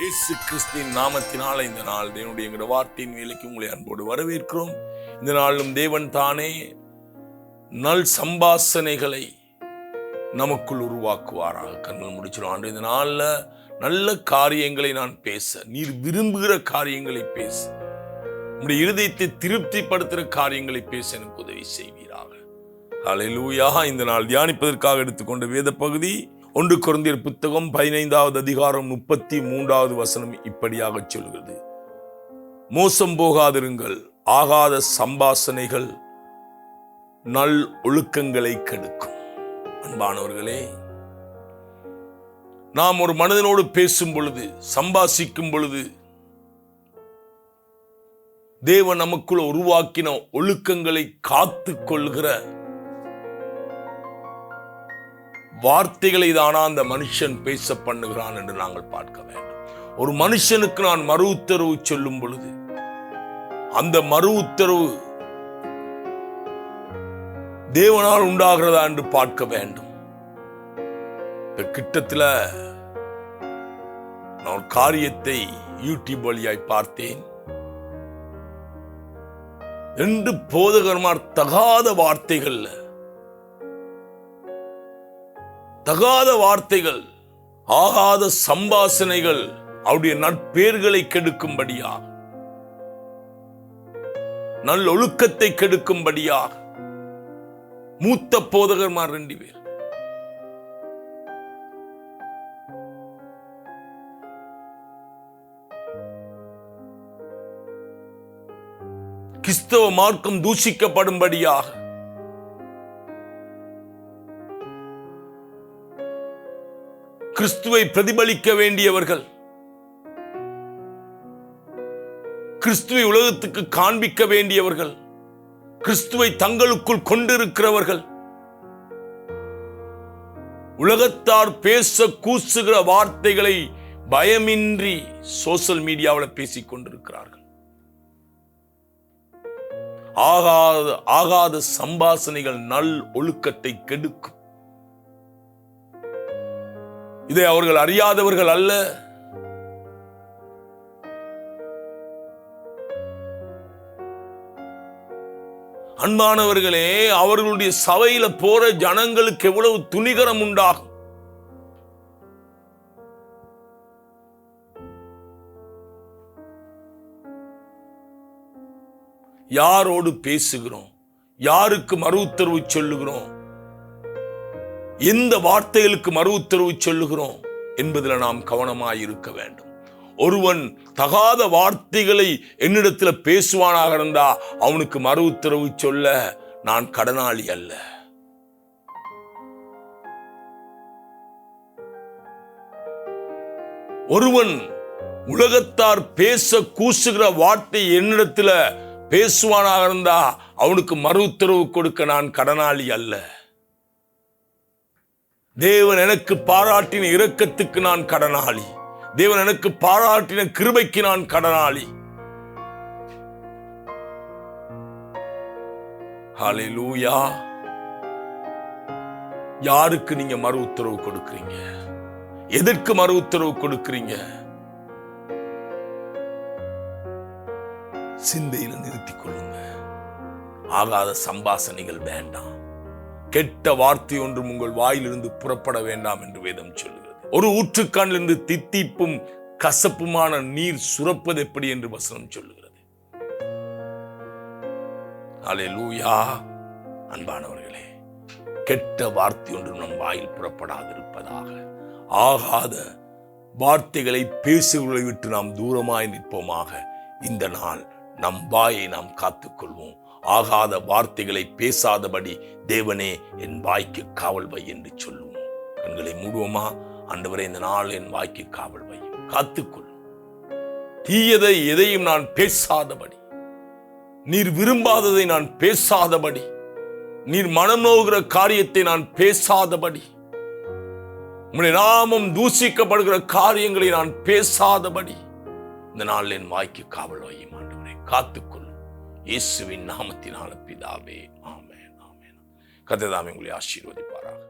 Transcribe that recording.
இயேசு கிறிஸ்தின் நாமத்தினால் இந்த நாள் தேவனுடைய எங்களுடைய வார்த்தையின் வேலைக்கு உங்களை அன்போடு வரவேற்கிறோம். இந்த நாளிலும் தேவன் தானே நல் சம்பாசனைகளை நமக்குள் உருவாக்குவாராக. கண்கள் முடிச்சிடும் ஆண்டு இந்த நாளில் நல்ல காரியங்களை நான் பேச நீர் விரும்புகிற காரியங்களை பேச உங்களுடைய இருதயத்தை திருப்திப்படுத்துகிற காரியங்களை பேச எனக்கு உதவி செய்வீராக. ஹalleluya. இந்த நாள் தியானிப்பதற்காக எடுத்துக்கொண்ட வேத பகுதி ஒன்று குழந்தையர் புத்தகம் பதினைந்தாவது அதிகாரம் முப்பத்தி மூன்றாவது வசனம் இப்படியாக சொல்கிறது. மோசம் போகாதிருங்கள் ஆகாத சம்பாசனைகள் நல் ஒழுக்கங்களை கெடுக்கும். அன்பானவர்களே நாம் ஒரு மனிதனோடு பேசும் பொழுது சம்பாசிக்கும் பொழுது தேவன் நமக்குள்ள உருவாக்கின ஒழுக்கங்களை காத்து கொள்கிற வார்த்தைகளை தானா அந்த மனுஷன் பேச பண்ணுகிறான் என்று நாங்கள் பார்க்க வேண்டும். ஒரு மனுஷனுக்கு நான் மறு உத்தரவு சொல்லும் பொழுது அந்த மறு உத்தரவு தேவனால் உண்டாகிறதா என்று பார்க்க வேண்டும். இந்த கிட்டத்தில் நான் காரியத்தை யூடியூப் வழியாய் பார்த்தேன். ரெண்டு போதகர்மார் தகாத வார்த்தைகள்ல தகாத வார்த்தைகள் ஆகாத சம்பாசனைகள் அவருடைய நட்பேர்களை கெடுக்கும்படியாக நல்லொழுக்கத்தை கெடுக்கும்படியாக மூத்த போதகர்மார் ரெண்டு பேர். கிறிஸ்தவ மார்க்கம் தூஷிக்கப்படும்படியாக கிறிஸ்துவை பிரதிபலிக்க வேண்டியவர்கள். கிறிஸ்துவை உலகத்துக்கு காண்பிக்க வேண்டியவர்கள். கிறிஸ்துவை தங்களுக்குள் கொண்டிருக்கிறவர்கள். உலகத்தார் பேச கூசுகிற வார்த்தைகளை பயமின்றி சோசியல் மீடியாவில் பேசிக் கொண்டிருக்கிறார்கள். ஆகாத ஆகாத சம்பாசனைகள் நல் ஒழுக்கத்தை கெடுக்கும். இதை அவர்கள் அறியாதவர்கள் அல்ல. அன்பானவர்களே அவர்களுடைய சபையில போற ஜனங்களுக்கு எவ்வளவு துணிகரம் உண்டாகும். யாரோடு பேசுகிறோம்? யாருக்கு மறு உத்தரவு சொல்லுகிறோம்? எந்த வார்த்தைகளுக்கு மறு உத்தரவு சொல்லுகிறோம் என்பதில் நாம் கவனமாக இருக்க வேண்டும். ஒருவன் தகாத வார்த்தைகளை என்னிடத்தில் பேசுவானாக இருந்தா அவனுக்கு மறு உத்தரவு சொல்ல நான் கடனாளி அல்ல. ஒருவன் உலகத்தார் பேச கூசுகிற வார்த்தை என்னிடத்துல பேசுவானாக இருந்தா அவனுக்கு மறு உத்தரவு கொடுக்க நான் கடனாளி அல்ல. தேவன் எனக்கு பாராட்டின இரக்கத்துக்கு நான் கடனாளி. தேவன் எனக்கு பாராட்டின கிருபைக்கு நான் கடனாளி. ஹலிலூயா யாருக்கு நீங்க மறு உத்தரவு கொடுக்குறீங்க? எதற்கு மறு உத்தரவு கொடுக்குறீங்க? சிந்தையில நிறுத்திக் கொள்ளுங்க ஆகாத சம்பாசனைகள் வேண்டாம். கெட்ட வார்த்தை ஒன்றும் உங்கள் வாயிலிருந்து புறப்பட வேண்டாம் என்று வேதம் சொல்லுகிறது ஒரு ஊற்றுக்கானிலிருந்து தித்திப்பும் கசப்புமான நீர் சுரப்பது எப்படி என்று வசனம் சொல்லுகிறது அலையலூயா அன்பானவர்களே கெட்ட வார்த்தை ஒன்றும் நம் வாயில் புறப்படாதிருப்பதாக. ஆகாத வார்த்தைகளை பேசுகளை விட்டு நாம் தூரமாய் நிற்போமாக. இந்த நாள் நம் வாயை நாம் காத்துக்கொள்வோம். ஆகாத வார்த்தைகளை பேசாதபடி தேவனே என் வாய்க்கு காவல் வை என்று சொல்லுவோம் கண்களை மூடுவோமா? ஆண்டவரே இந்த நாள் என் வாய்க்கு காவல் வை காத்துக்கொள். தீயதை எதையும் நான் பேசாதபடி நீர் விரும்பாததை நான் பேசாதபடி நீர் மனம் நோகிற காரியத்தை நான் பேசாதபடி உம்முடைய நாமம் தூசிக்கப்படுகிற காரியங்களை நான் பேசாதபடி இந்த நாள் என் வாய்க்கு காவல் வையும் ஆண்டவரே காத்துக்கொள். இயேசுவின் நாமத்தினால பிதாவே ஆமென் ஆமென். கத்ததாமே உங்களை ஆசீர்வதிப்பாராக.